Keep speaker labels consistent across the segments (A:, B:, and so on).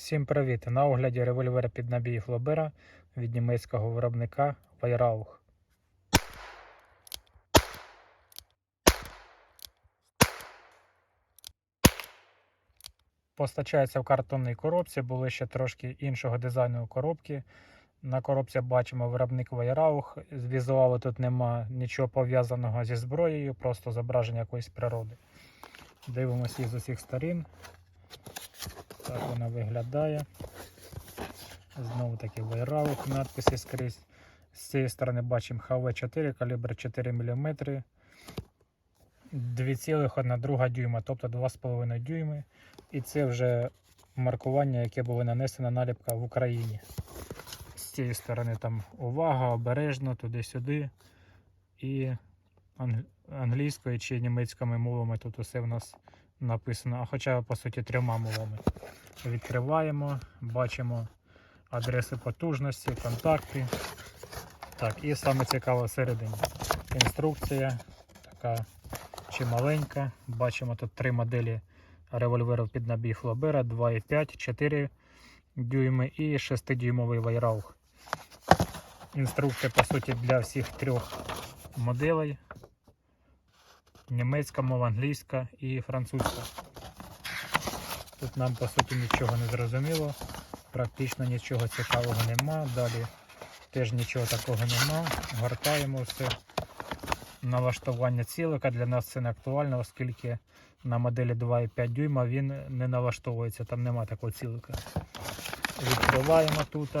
A: Всім привіт! На огляді револьвер під набій Флобера від німецького виробника Weihrauch. Постачається в картонній коробці, були ще трошки іншого дизайну коробки. На коробці бачимо виробник Weihrauch. З візуалу тут нема нічого пов'язаного зі зброєю, просто зображення якоїсь природи. Дивимося її з усіх сторін. Так вона виглядає. Знову таки Weihrauch надписи скрізь. З цієї сторони бачимо ХВ4, калібр 4 мм. 2,1 дюйма, тобто 2,5 дюйми. І це вже маркування, яке було нанесено наліпка в Україні. З цієї сторони там увага, обережно, туди-сюди. І англійською чи німецькими мовами тут усе в нас написано, а хоча по суті трьома мовами. Відкриваємо, бачимо адреси потужності, контакти. Так, і саме цікаве всередині. Інструкція така чималенька. Бачимо тут три моделі револьверів під набій Флобера 2,5, 4 дюйми і 6-дюймовий Weihrauch. Інструкція, по суті, для всіх трьох моделей. Німецька мова, англійська і французька. Тут нам по суті нічого не зрозуміло, практично нічого цікавого нема. Далі теж нічого такого нема. Гортаємо все. Налаштування цілика для нас це не актуально, оскільки на моделі 2,5 дюйма він не налаштовується, там нема такого цілика. Відкриваємо тут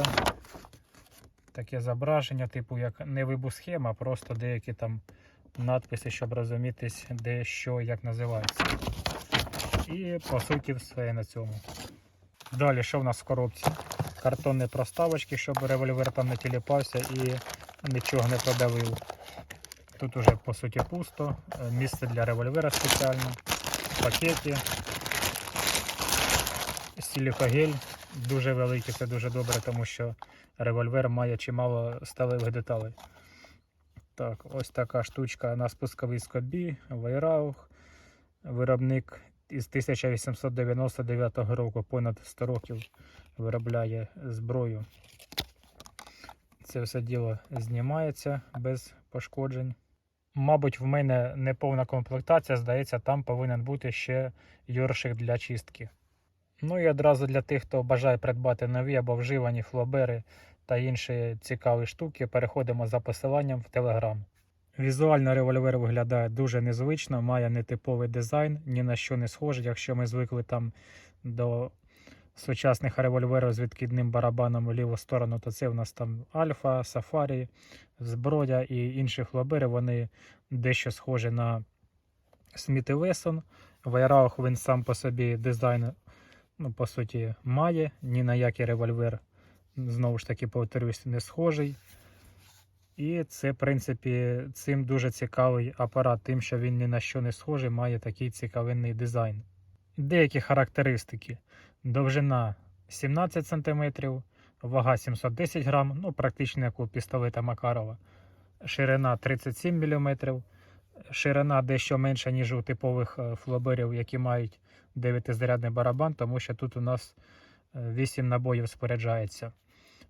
A: таке зображення, типу як не вибусхема, просто деякі там надписи, щоб розумітись, де що як називається. І по суті все на цьому. Далі, що в нас в коробці? Картонні проставочки, щоб револьвер там не тіліпався і нічого не продавив. Тут уже по суті пусто. Е, Місце для револьвера спеціальне. Пакети. Силікогель дуже великий, це дуже добре, тому що револьвер має чимало сталевих деталей. Так, ось така штучка на спусковій скобі, Weihrauch, виробник із 1899 року, понад 100 років виробляє зброю. Це все діло знімається без пошкоджень. Мабуть, в мене не повна комплектація, здається, там повинен бути ще йоршик для чистки. Ну і одразу для тих, хто бажає придбати нові або вживані флобери та інші цікаві штуки, переходимо за посиланням в Telegram. Візуально револьвер виглядає дуже незвично, має нетиповий дизайн, ні на що не схожий. Якщо ми звикли там до сучасних револьверів з відкидним барабаном у ліву сторону, то це в нас там Альфа, Сафарі, Зброя і інші флобери, вони дещо схожі на Сміт і Вессон. Weihrauch він сам по собі дизайн, ну, по суті, має, ні на який револьвер, знову ж таки, повторюсь, не схожий. І це, в принципі, цим дуже цікавий апарат, тим, що він ні на що не схожий, має такий цікавинний дизайн. Деякі характеристики. Довжина 17 см, вага 710 грам, ну практично як у пістолета Макарова. Ширина 37 мм, ширина дещо менша, ніж у типових е, флоберів, які мають 9-зарядний барабан, тому що тут у нас 8 набоїв споряджається.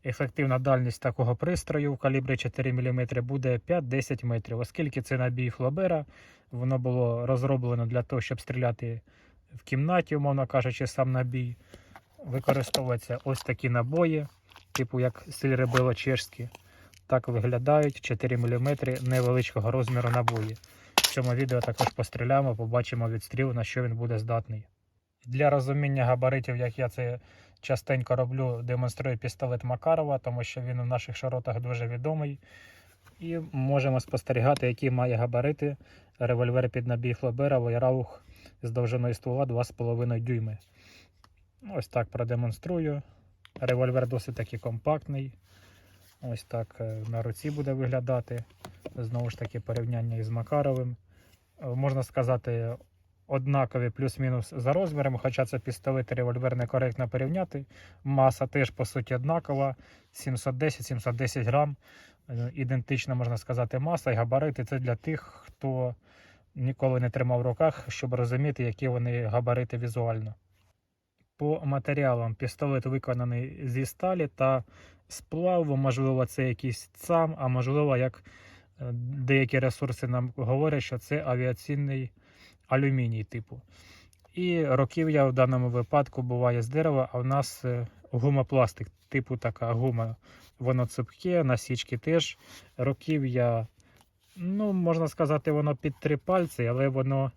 A: Ефективна дальність такого пристрою в калібрі 4 мм буде 5-10 метрів, оскільки це набій флобера, воно було розроблено для того, щоб стріляти в кімнаті, умовно кажучи, сам набій. Використовуються ось такі набої, типу як сильребело чешські. Так виглядають 4 мм невеличкого розміру набої. В цьому відео також постріляємо, побачимо відстріл, на що він буде здатний. Для розуміння габаритів, як я це частенько роблю, демонструю пістолет Макарова, тому що він у наших широтах дуже відомий. І можемо спостерігати, які має габарити револьвер під набій Флобера Weihrauch з довжиною ствола 2,5 дюйми. Ось так продемонструю. Револьвер досить таки компактний. Ось так е, на руці буде виглядати. Знову ж таки, порівняння із Макаровим. Е, Можна сказати, однакові плюс-мінус за розміром, хоча це пістолет і револьвер некоректно порівняти. Маса теж по суті однакова. 710-710 грам. Е, Ідентична, можна сказати, маса і габарити. Це для тих, хто ніколи не тримав в руках, щоб розуміти, які вони габарити візуально. По матеріалам пістолет виконаний зі сталі та сплаву, можливо, це якийсь цам, а можливо, як е, деякі ресурси нам говорять, що це авіаційний алюміній типу. І років'я в даному випадку буває з дерева, а в нас е, гумопластик, типу така гума. Воно цупке, насічки теж. Років'я, ну, можна сказати, воно під три пальці, але воно,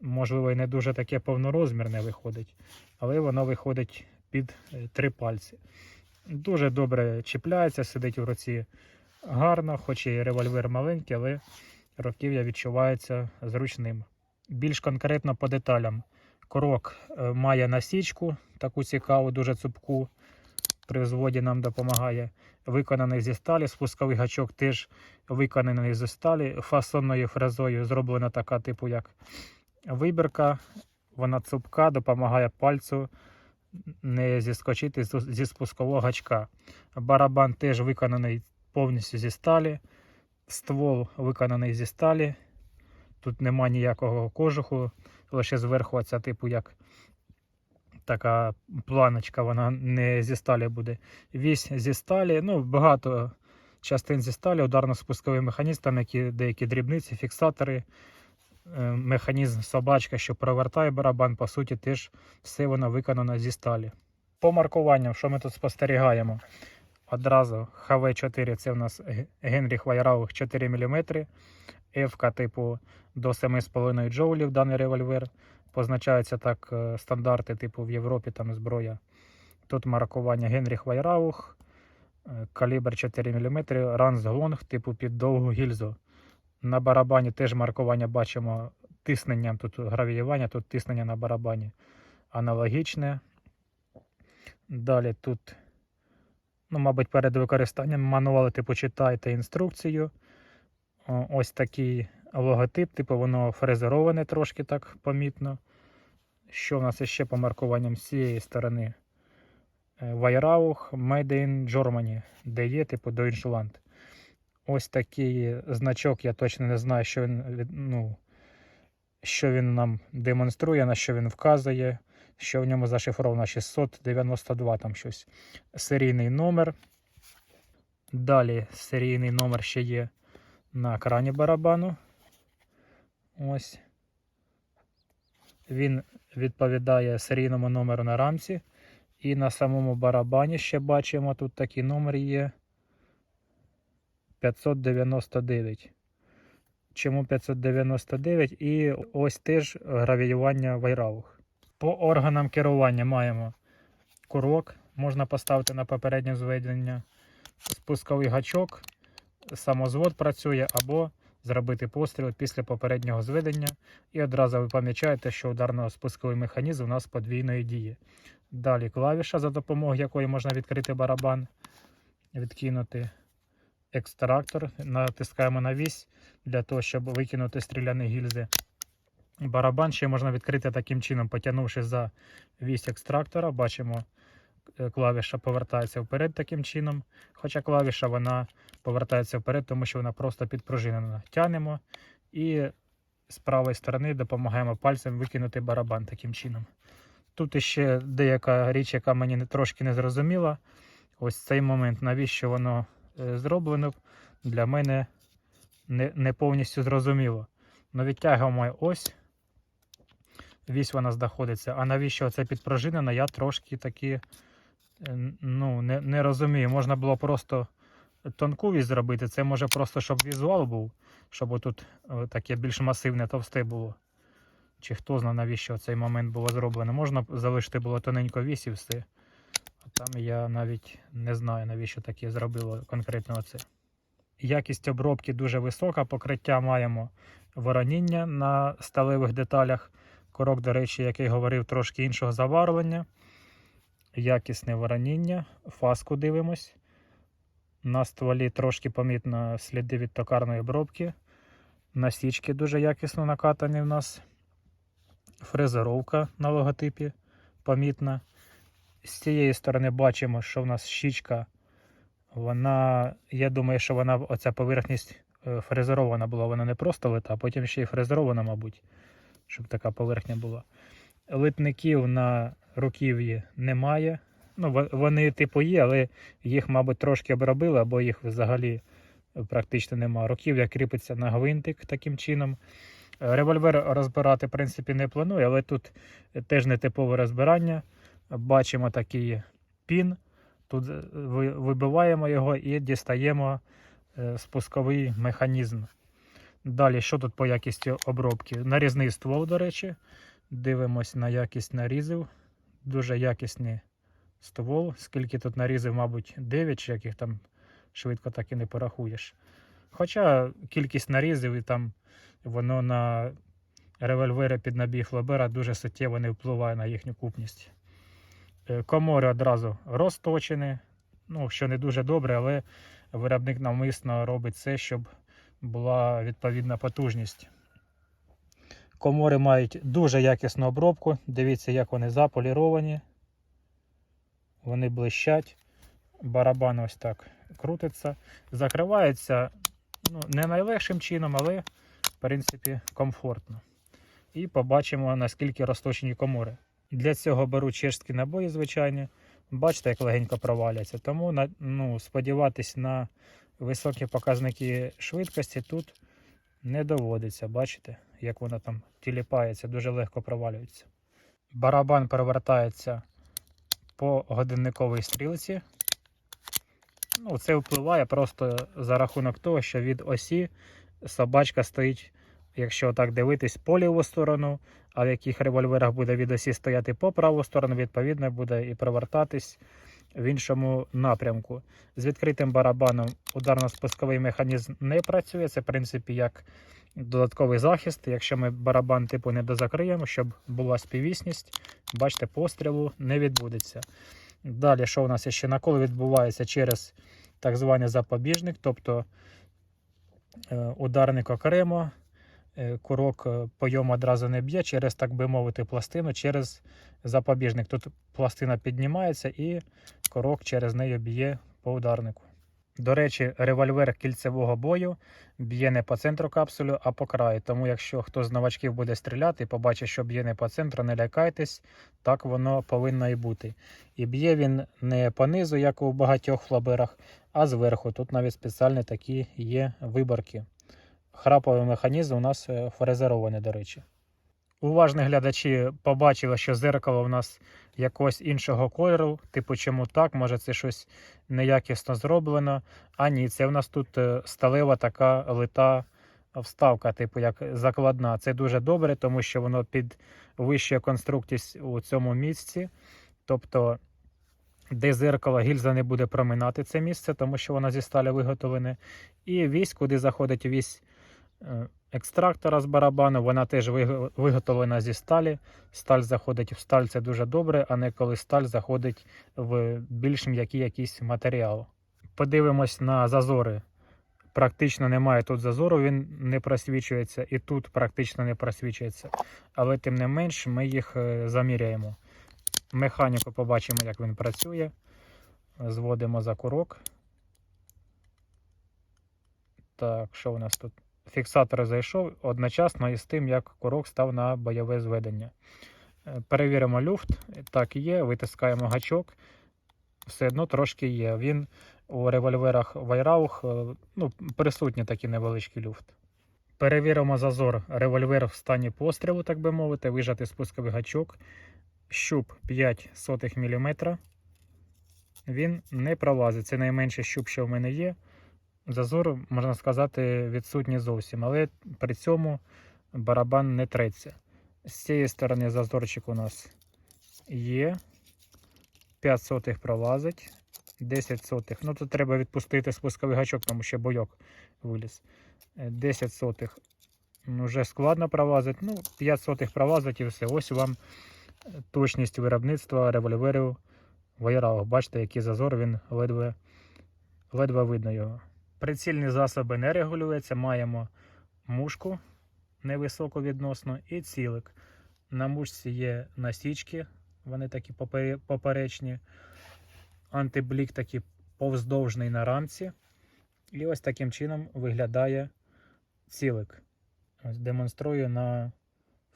A: можливо, і не дуже таке повнорозмірне виходить. Але воно виходить під е, три пальці. Дуже добре чіпляється, сидить в руці гарно, хоч і револьвер маленький, але років'я відчувається зручним. Більш конкретно по деталям. Корок е, має насічку, таку цікаву, дуже цупку. При взводі нам допомагає. Виконаний зі сталі, спусковий гачок теж виконаний зі сталі. Фасонною фрезою зроблена така, типу, як вибірка. Вона цупка, допомагає пальцю не зіскочити зі спускового гачка. Барабан теж виконаний повністю зі сталі. Ствол виконаний зі сталі. Тут нема ніякого кожуху, лише зверху ця типу як така планочка, вона не зі сталі буде. Вісь зі сталі, ну багато частин зі сталі, ударно-спусковий механізм, там які деякі дрібниці, фіксатори, е, механізм собачка, що провертає барабан, по суті, теж все воно виконано зі сталі. По маркуванням, що ми тут спостерігаємо? Одразу ХВ4 це у нас Генріх Вайраух 4 мм. Ф типу до 7,5 джоулів даний револьвер. Позначаються так е, стандарти, типу в Європі там зброя. Тут маркування Генріх Вайраух, е, калібр 4 мм, Ранс Гонг, типу під довгу гільзу. На барабані теж маркування бачимо тисненням, тут гравіювання, тут тиснення на барабані аналогічне. Далі тут, ну, мабуть, перед використанням мануали, типу читайте інструкцію. Ось такий логотип, типу воно фрезероване трошки так помітно. Що в нас ще по маркуванням з цієї сторони? Е, Made in Germany, де є, типу Deutschland. Ось такий значок, я точно не знаю, що він, ну, що він нам демонструє, на що він вказує, що в ньому зашифровано 692 там щось. Серійний номер. Далі серійний номер ще є на крані барабану. Ось. Він відповідає серійному номеру на рамці. І на самому барабані ще бачимо, тут такий номер є 599. Чому 599? І ось теж гравіювання вайраух. По органам керування маємо курок, можна поставити на попереднє зведення, спусковий гачок, самозвод працює або зробити постріл після попереднього зведення. І одразу ви помічаєте, що ударно-спусковий механізм у нас подвійної дії. Далі клавіша, за допомогою якої можна відкрити барабан, відкинути екстрактор, натискаємо на вісь для того, щоб викинути стріляні гільзи. Барабан ще можна відкрити таким чином, потягнувши за вісь екстрактора. Бачимо, е, клавіша повертається вперед таким чином. Хоча клавіша вона повертається вперед, тому що вона просто підпружинена. Тянемо і з правої сторони допомагаємо пальцем викинути барабан таким чином. Тут ще деяка річ, яка мені трошки не зрозуміла. Ось цей момент, навіщо воно е, зроблено, для мене не, не повністю зрозуміло. Ну, відтягуємо ось. Вісь вона знаходиться. А навіщо це підпружинено, я трошки таки е, ну, не, не розумію. Можна було просто тонку вісь зробити. Це може просто, щоб візуал був, щоб тут таке більш масивне товсте було. Чи хто знає, навіщо цей момент було зроблено. Можна залишити було тоненько вісь все. А там я навіть не знаю, навіщо таке зробило конкретно оце. Якість обробки дуже висока, покриття маємо вороніння на сталевих деталях. Корок, до речі, який говорив трошки іншого заварування. Якісне вороніння, фаску дивимось. На стволі трошки помітно сліди від токарної обробки. Насічки дуже якісно накатані в нас. Фрезеровка на логотипі помітна. З цієї сторони бачимо, що в нас щічка. Вона, я думаю, що вона оця поверхність е, фрезерована була. Вона не просто лита, а потім ще й фрезерована, мабуть, щоб така поверхня була. Литників на руків'ї немає. Ну, вони типу є, але їх, мабуть, трошки обробили, або їх взагалі практично немає. Руків'я кріпиться на гвинтик таким чином. Е, Револьвер розбирати, в принципі, не планую, але тут теж не типове розбирання. Бачимо такий пін. Тут е, вибиваємо його і дістаємо е, спусковий механізм. Далі, що тут по якісті обробки? Нарізний ствол, до речі. Дивимось на якість нарізів. Дуже якісний ствол. Скільки тут нарізів, мабуть, 9, чи яких там швидко так і не порахуєш. Хоча кількість нарізів і там воно на револьвери під набій Флобера дуже суттєво не впливає на їхню купність. Е, Комори одразу розточені, ну, що не дуже добре, але виробник навмисно робить все, щоб була відповідна потужність. Комори мають дуже якісну обробку. Дивіться, як вони заполіровані. Вони блищать. Барабан ось так крутиться. Закривається ну, не найлегшим чином, але в принципі комфортно. І побачимо, наскільки розточені комори. Для цього беру чешські набої, звичайні. Бачите, як легенько проваляться. Тому ну, сподіватись на високі показники швидкості тут не доводиться. Бачите, як вона там тіліпається, дуже легко провалюється. Барабан перевертається по годинниковій стрілці. Ну, це впливає просто за рахунок того, що від осі собачка стоїть, якщо так дивитись, по ліву сторону, а в яких револьверах буде від осі стояти по праву сторону, відповідно буде і провертатись в іншому напрямку. З відкритим барабаном ударно-спусковий механізм не працює. Це, в принципі, як додатковий захист. Якщо ми барабан типу не дозакриємо, щоб була співісність, бачите, пострілу не відбудеться. Далі, що у нас ще накол відбувається через так званий запобіжник, тобто е, ударник окремо, е, курок е, по йому одразу не б'є через, так би мовити, пластину, через запобіжник. Тут пластина піднімається і корок через неї б'є по ударнику. До речі, револьвер кільцевого бою б'є не по центру капсулю, а по краю. Тому якщо хто з новачків буде стріляти і побачить, що б'є не по центру, не лякайтесь, так воно повинно і бути. І б'є він не по низу, як у багатьох флаберах, а зверху. Тут навіть спеціальні такі є виборки. Храповий механізм у нас е, фрезерований, до речі. Уважні глядачі побачили, що зеркало у нас якогось іншого кольору. Типу, чому так? Може, це щось неякісно зроблено. А ні, це в нас тут е, сталева така лита вставка, типу як закладна. Це дуже добре, тому що воно підвищує конструктивність у цьому місці. Тобто, де зеркало гільза не буде проминати це місце, тому що воно зі сталі виготовлене. І вісь, куди заходить вісь екстрактора з барабану, вона теж виготовлена зі сталі. Сталь заходить в сталь, це дуже добре, а не коли сталь заходить в більш м'який якийсь матеріал. Подивимось на зазори. Практично немає тут зазору, він не просвічується, і тут практично не просвічується. Але тим не менш ми їх е, заміряємо. Механіку побачимо, як він працює. Зводимо за курок. Так, що у нас тут? Фіксатор зайшов одночасно із тим, як курок став на бойове зведення. Е, Перевіримо люфт. Так є, витискаємо гачок. Все одно трошки є. Він у револьверах Вайраух ну, присутній такий невеличкий люфт. Перевіримо зазор. Револьвер в стані пострілу, так би мовити, вижати спусковий гачок. Щуп 5 сотих мм. Він не пролазить. Це найменший щуп, що в мене є. Зазор, можна сказати, відсутній зовсім, але при цьому барабан не треться. З цієї сторони зазорчик у нас є. 5 сотих пролазить. 10 сотих. Ну тут треба відпустити спусковий гачок, тому що бойок виліз. Е, 10 сотих вже складно пролазить. Ну, 5 сотих пролазить і все. Ось вам е, точність виробництва револьверів Вайраух. Бачите, який зазор, він ледве, ледве видно його. Прицільні засоби не регулюються. Маємо мушку невисоку відносно і цілик. На мушці є насічки, вони такі поперечні. Антиблік такий повздовжний на рамці. І ось таким чином виглядає цілик. Ось демонструю на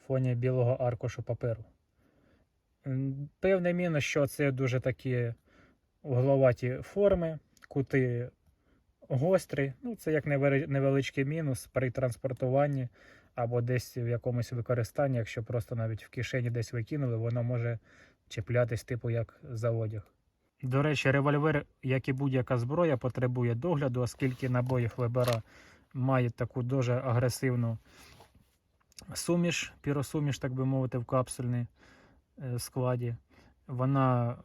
A: фоні білого аркушу паперу. Певний мінус, що це дуже такі угловаті форми, кути гострі. Ну, це як невеличкий мінус при транспортуванні або десь в якомусь використанні, якщо просто навіть в кишені десь викинули, воно може чіплятись, типу як за одяг. До речі, револьвер, як і будь-яка зброя, потребує догляду, оскільки набої Флебера мають таку дуже агресивну суміш, піросуміш, так би мовити, в капсульній е, складі. Вона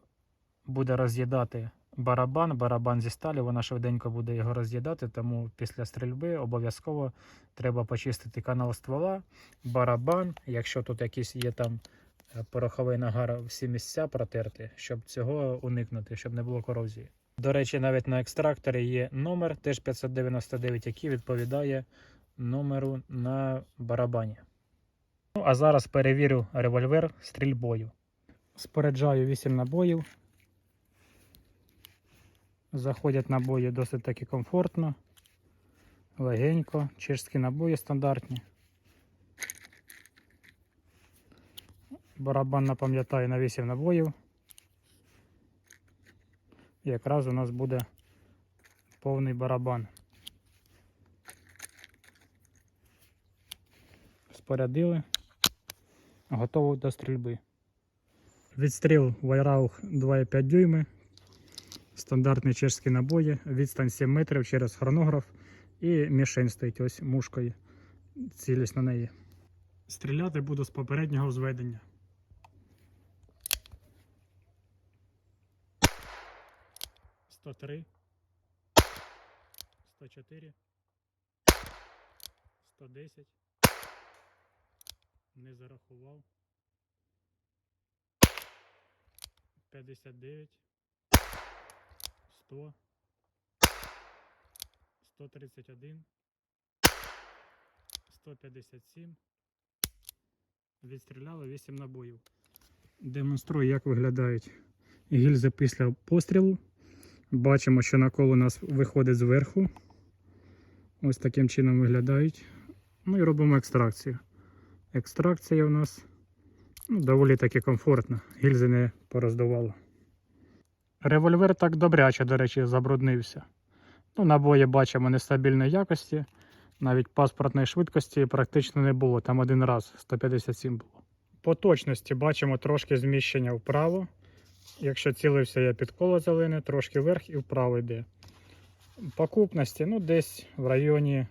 A: буде роз'їдати барабан, барабан зі сталі, вона швиденько буде його роз'їдати, тому після стрільби обов'язково треба почистити канал ствола, барабан, якщо тут якийсь є там е, пороховий нагар, всі місця протерти, щоб цього уникнути, щоб не було корозії. До речі, навіть на екстракторі є номер, теж 599, який відповідає номеру на барабані. Ну, а зараз перевірю револьвер стрільбою. Споряджаю 8 набоїв. Заходять набої досить таки комфортно, легенько, чешські набої стандартні. Барабан напам'ятаю на 8 набоїв. І якраз у нас буде повний барабан. Спорядили, готово до стрільби. Відстріл Вайраух 2,5 дюйми. Стандартні чешські набої, відстань 7 метрів через хронограф і мішень стоїть ось мушкою. Цілюсь на неї. Стріляти буду з попереднього взведення. Сто три. Сто чотири. Сто десять. Не зарахував. П'ятдесят дев'ять. 100, 131, 157. Відстріляли 8 набоїв. Демонструю, як виглядають гільзи після пострілу. Бачимо, що накол у нас виходить зверху. Ось таким чином виглядають. Ну і робимо екстракцію. Екстракція у нас ну, доволі таки комфортна. Гільзи не пороздувало. Револьвер так добряче, до речі, забруднився. Ну, набої бачимо нестабільної якості. Навіть паспортної швидкості практично не було. Там один раз 157 було. По точності бачимо трошки зміщення вправо. Якщо цілився я під коло зелене, трошки вверх і вправо йде. По купності, ну, десь в районі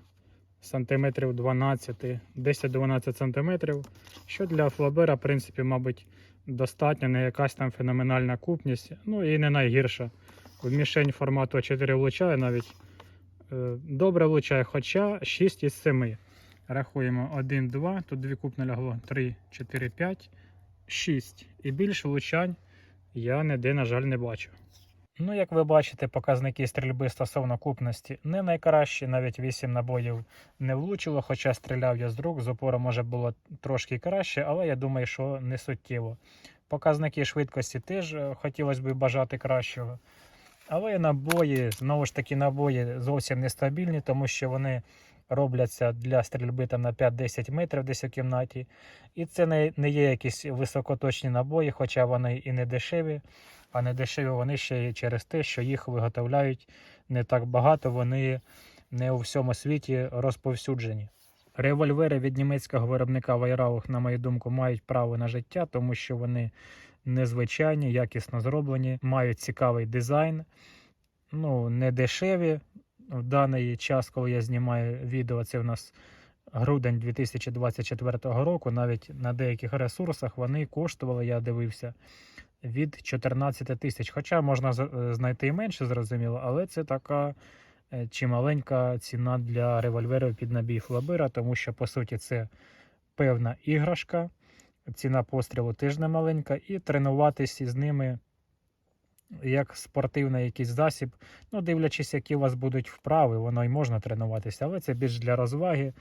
A: сантиметрів 12, 10-12 сантиметрів. Що для флабера, в принципі, мабуть, достатньо, не якась там феноменальна купність, ну і не найгірша. В мішень формату 4 влучає навіть е, добре влучає, хоча 6 із 7. Рахуємо 1, 2, тут 2 купне лягло, 3, 4, 5, 6. І більше влучань я ніде, на жаль, не бачу. Ну, як ви бачите, показники стрільби стосовно купності не найкращі, навіть 8 набоїв не влучило, хоча стріляв я з рук, з опору може було трошки краще, але я думаю, що не суттєво. Показники швидкості теж е, хотілося б бажати кращого. Але набої, знову ж таки, набої зовсім нестабільні, тому що вони робляться для стрільби там на 5-10 метрів десь у кімнаті. І це не, не є якісь високоточні набої, хоча вони і не дешеві. А не дешеві вони ще через те, що їх виготовляють не так багато, вони не у всьому світі розповсюджені. Револьвери від німецького виробника Weihrauch, на мою думку, мають право на життя, тому що вони незвичайні, якісно зроблені, мають цікавий дизайн, ну, не дешеві. В даний час, коли я знімаю відео, це в нас грудень 2024 року. Навіть на деяких ресурсах вони коштували, я дивився, від 14 тисяч. Хоча можна е, знайти і менше, зрозуміло, але це така е, чималенька ціна для револьверів під набій флабера, тому що, по суті, це певна іграшка. Ціна пострілу теж немаленька, і тренуватись із ними як спортивний якийсь засіб. Ну, дивлячись, які у вас будуть вправи, воно і можна тренуватися, але це більш для розваги,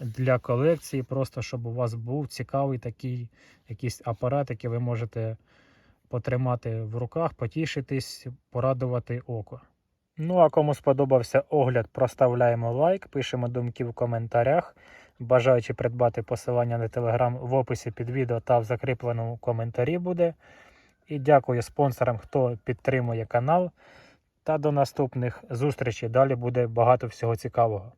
A: для колекції, просто щоб у вас був цікавий такий якийсь апарат, який ви можете потримати в руках, потішитись, порадувати око. Ну, а кому сподобався огляд, проставляємо лайк, пишемо думки в коментарях. Бажаючи придбати посилання на телеграм в описі під відео та в закріпленому коментарі буде. І дякую спонсорам, хто підтримує канал. Та до наступних зустрічей. Далі буде багато всього цікавого.